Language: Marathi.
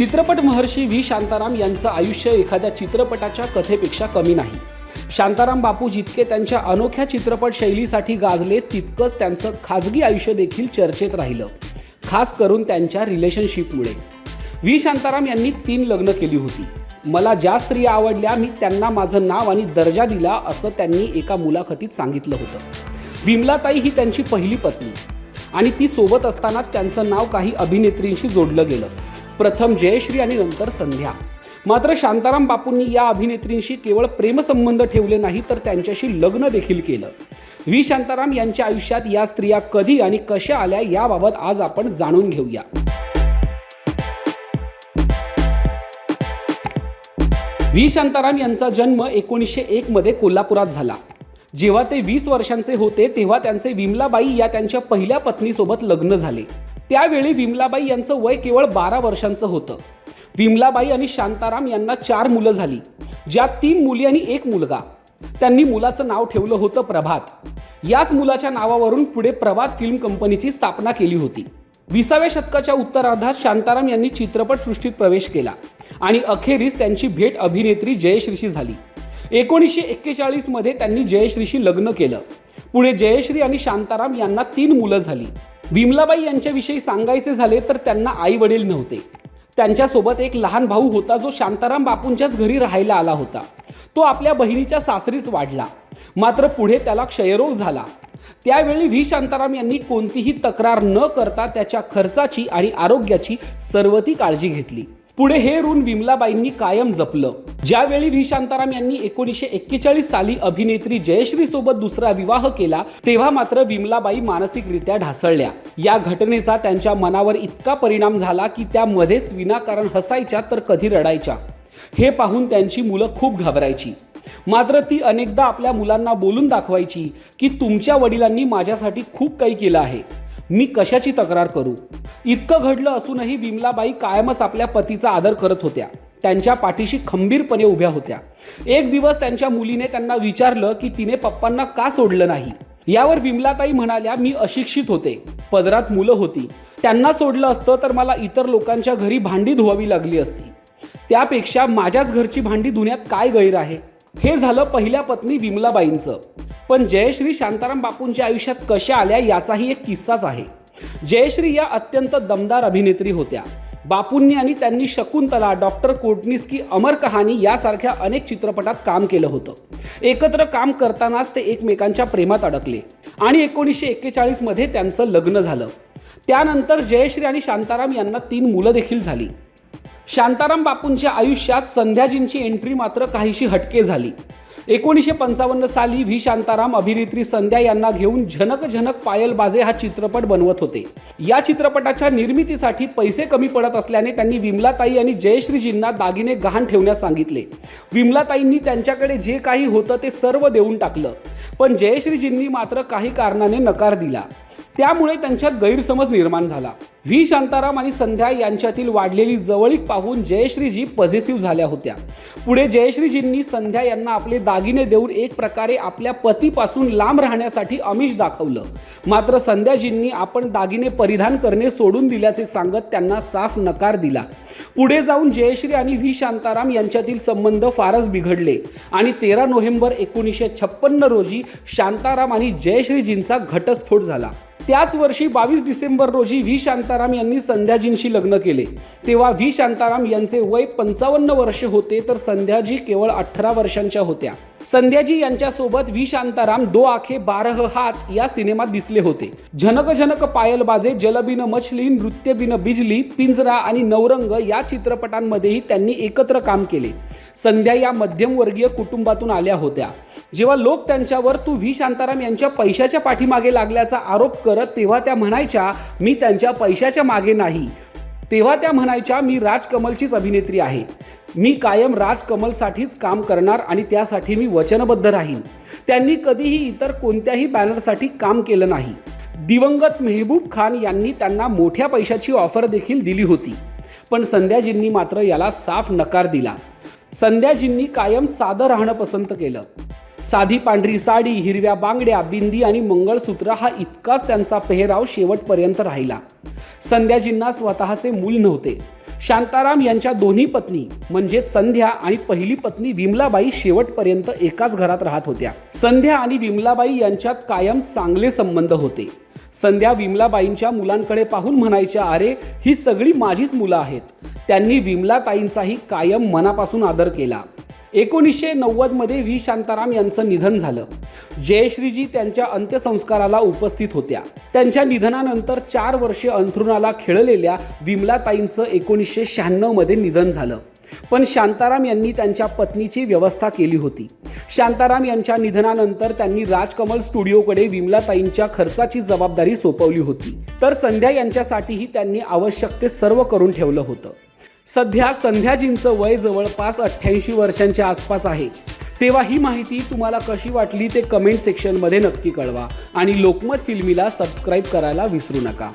चित्रपट महर्षी व्ही. शांताराम यांचं आयुष्य एखाद्या चित्रपटाच्या कथेपेक्षा कमी नाही. शांताराम बापू जितके त्यांच्या अनोख्या चित्रपट शैलीसाठी गाजले तितकंच त्यांचं खाजगी आयुष्य देखील चर्चेत राहिलं खास करून त्यांच्या रिलेशनशिपमुळे व्ही. शांताराम यांनी तीन लग्न केली होती. मला ज्या स्त्रिया आवडल्या मी त्यांना माझं नाव आणि दर्जा दिला असं त्यांनी एका मुलाखतीत सांगितलं होतं. विमलाताई ही त्यांची पहिली पत्नी आणि ती सोबत असताना त्यांचं नाव काही अभिनेत्रींशी जोडलं गेलं. प्रथम जयश्री आणि नंतर संध्या. मात्र शांताराम बापूंनी या अभिनेत्रींशी केवळ प्रेमसंबंध ठेवले नाही तर त्यांच्याशी लग्न देखील केलं. व्ही. शांताराम यांच्या आयुष्यात या स्त्रिया कधी आणि कशा आल्या याबाबत आज आपण जाणून घेऊया. व्ही. शांताराम यांचा जन्म एकोणीसशे एकमध्ये कोल्हापुरात झाला. जेव्हा ते वीस वर्षांचे होते तेव्हा त्यांचे विमलाबाई या त्यांच्या पहिल्या पत्नीसोबत लग्न झाले. त्यावेळी विमलाबाई यांचं वय केवळ बारा वर्षांचं होतं. विमलाबाई आणि शांताराम यांना चार मुलं झाली ज्यात तीन मुली आणि एक मुलगा. त्यांनी मुलाचं नाव ठेवलं होतं प्रभात. याच मुलाच्या नावावरून पुढे प्रभात फिल्म कंपनीची स्थापना केली होती. विसाव्या शतकाच्या उत्तरार्धात शांताराम यांनी चित्रपटसृष्टीत प्रवेश केला आणि अखेरीस त्यांची भेट अभिनेत्री जयश्रीशी झाली. एकोणीसशे एक्केचाळीसमध्ये त्यांनी जयश्रीशी लग्न केलं. पुढे जयश्री आणि शांताराम यांना तीन मुलं झाली. विमलाबाई यांच्याविषयी सांगायचे झाले तर त्यांना आई वडील नव्हते. त्यांच्यासोबत एक लहान भाऊ होता जो शांताराम बापूंच्याच घरी राहायला आला होता. तो आपल्या बहिणीच्या सासरीच वाढला. मात्र पुढे त्याला क्षयरोग झाला. त्यावेळी व्ही. शांताराम यांनी कोणतीही तक्रार न करता त्याच्या खर्चाची आणि आरोग्याची सर्व ती काळजी घेतली. पुढे हे ऋण विमलाबाईंनी कायम जपलं. ज्यावेळी व्ही. शांताराम यांनी एकोणीसशे एक्केचाळीस साली अभिनेत्री जयश्री सोबत दुसरा विवाह केला तेव्हा मात्र विमलाबाई मानसिकरित्या ढासळल्या. या घटनेचा त्यांच्या मनावर इतका परिणाम झाला की त्या मध्येच विनाकारण हसायच्या तर कधी रडायच्या. हे पाहून त्यांची मुलं खूप घाबरायची. मात्र ती अनेकदा आपल्या मुलांना बोलून दाखवायची की तुमच्या वडिलांनी माझ्यासाठी खूप काही केलं आहे. मी कशाची तक्रार करू? इतकं घडलं असूनही विमलाबाई कायमच आपल्या पतीचा आदर करत होत्या. त्यांच्या पाठीशी खंबीरपणे उभ्या होत्या. एक दिवस त्यांच्या मुलीने त्यांना विचारलं की तिने पप्पांना का सोडलं नाही? यावर विमलाताई म्हणाल्या मी अशिक्षित होते. पदरात मुलं होती. त्यांना सोडलं असतं तर मला इतर लोकांच्या घरी भांडी धुवावी लागली असती. त्यापेक्षा माझ्याच घरची भांडी धुण्यात काय गैर आहे? हे झालं पहिल्या पत्नी विमलाबाईंचं. पण जयश्री शांताराम बापूंच्या आयुष्यात कशा आल्या याचाही एक किस्साच आहे. जयश्री या अत्यंत दमदार अभिनेत्री होत्या. बापूंनी आणि त्यांनी शकुंतला डॉक्टर कोटनिस्की अमर कहाणी यासारख्या अनेक चित्रपटात काम केलं होतं. एकत्र काम करतानाच ते एकमेकांच्या प्रेमात अडकले आणि एकोणीसशे एक्केचाळीसमध्ये त्यांचं लग्न झालं. त्यानंतर जयश्री आणि शांताराम यांना तीन मुलं देखील झाली. शांताराम बापूंच्या आयुष्यात संध्याजींची एंट्री मात्र काहीशी हटके झाली. एकोणीसशे पंचावन्न साली व्ही. शांताराम अभिनेत्री संध्या यांना घेऊन झनक झनक पायल बाजे हा चित्रपट बनवत होते. या चित्रपटाच्या निर्मितीसाठी पैसे कमी पडत असल्याने त्यांनी विमलाताई आणि जयश्रीजींना दागिने गहाण ठेवण्यास सांगितले. विमलाताईंनी त्यांच्याकडे जे काही होतं ते सर्व देऊन टाकलं. पण जयश्रीजींनी मात्र काही कारणाने नकार दिला. त्यामुळे त्यांच्यात गैरसमज निर्माण झाला. व्ही. शांताराम आणि संध्या यांच्यातील वाढलेली जवळीक पाहून जयश्रीजी पॉझिटिव्ह झाल्या होत्या. पुढे जयश्रीजींनी संध्या यांना आपले दागिने देऊन एक प्रकारे आपल्या पतीपासून लांब राहण्यासाठी अमिष दाखवलं. मात्र संध्याजींनी आपण दागिने परिधान करणे सोडून दिल्याचे सांगत त्यांना साफ नकार दिला. पुढे जाऊन जयश्री आणि व्ही. शांताराम यांच्यातील संबंध फारच बिघडले आणि तेरा नोव्हेंबर एकोणीसशे छप्पन्न रोजी शांताराम आणि जयश्रीजींचा घटस्फोट झाला. त्याच वर्षी बावीस डिसेंबर रोजी व्ही. शांत शांताराम यांनी संध्याजींशी लग्न केले. तेव्हा व्ही शांताराम यांचे वय पंचावन्न वर्ष होते तर संध्याजी केवळ अठरा वर्षांच्या होत्या. संध्याजी यांच्यासोबत व्ही. शांताराम दो आखे बारह हात या सिनेमात दिसले होते. झनक झनक पायल बाजे जलबिन मछली नृत्यबिन बिजली पिंजरा आणि नवरंग या चित्रपटांमध्येही त्यांनी एकत्र काम केले. संध्या या मध्यमवर्गीय कुटुंबातून आल्या होत्या. जेव्हा लोक त्यांच्यावर तू व्ही. शांताराम यांच्या पैशाच्या पाठीमागे लागल्याचा आरोप करत तेव्हा त्या म्हणायच्या मी त्यांच्या पैशाच्या मागे नाही. तेव्हा त्या म्हणायच्या मी राजकमलचीच अभिनेत्री आहे. मी कायम राजकमलसाठीच काम करणार आणि त्यासाठी मी वचनबद्ध राहीन. त्यांनी कधीही इतर कोणत्याही बॅनरसाठी काम केलं नाही. दिवंगत मेहबूब खान यांनी त्यांना मोठ्या पैशाची ऑफर देखील दिली होती. पण संध्याजींनी मात्र याला साफ नकार दिला. संध्याजींनी कायम साधं राहणं पसंत केलं. साधी पांढरी साडी हिरव्या बांगड्या बिंदी आणि मंगळसूत्र हा इतकाच त्यांचा पेहराव शेवटपर्यंत राहिला. संध्याजींना स्वतःचे मूल नव्हते. शांताराम यांच्या दोन्ही पत्नी म्हणजेच संध्या आणि पहिली पत्नी विमलाबाई शेवटपर्यंत एकाच घरात राहत होत्या. संध्या आणि विमलाबाई यांच्यात कायम चांगले संबंध होते. संध्या विमलाबाईंच्या मुलांकडे पाहून म्हणायच्या अरे ही सगळी माझीच मुलं आहेत. त्यांनी विमलाताईंचाही कायम मनापासून आदर केला. एकोणीसशे नव्वदमध्ये व्ही. शांताराम यांचं निधन झालं. जयश्रीजी त्यांच्या अंत्यसंस्काराला उपस्थित होत्या. त्यांच्या निधनानंतर चार वर्षे अंथरुणाला खेळलेल्या विमलाताईंचं एकोणीसशे शहाण्णवमध्ये निधन झालं. पण शांताराम यांनी त्यांच्या पत्नीची व्यवस्था केली होती. शांताराम यांच्या निधनानंतर त्यांनी राजकमल स्टुडिओकडे विमलाताईंच्या खर्चाची जबाबदारी सोपवली होती. तर संध्या यांच्यासाठीही त्यांनी आवश्यक ते सर्व करून ठेवलं होतं. सध्या संध्याजींचं वय जवळपास अठ्ठ्याऐंशी वर्षांच्या आसपास आहे. तेव्हा ही माहिती तुम्हाला कशी वाटली ते कमेंट सेक्शनमध्ये नक्की कळवा आणि लोकमत फिल्मीला सबस्क्राईब करायला विसरू नका.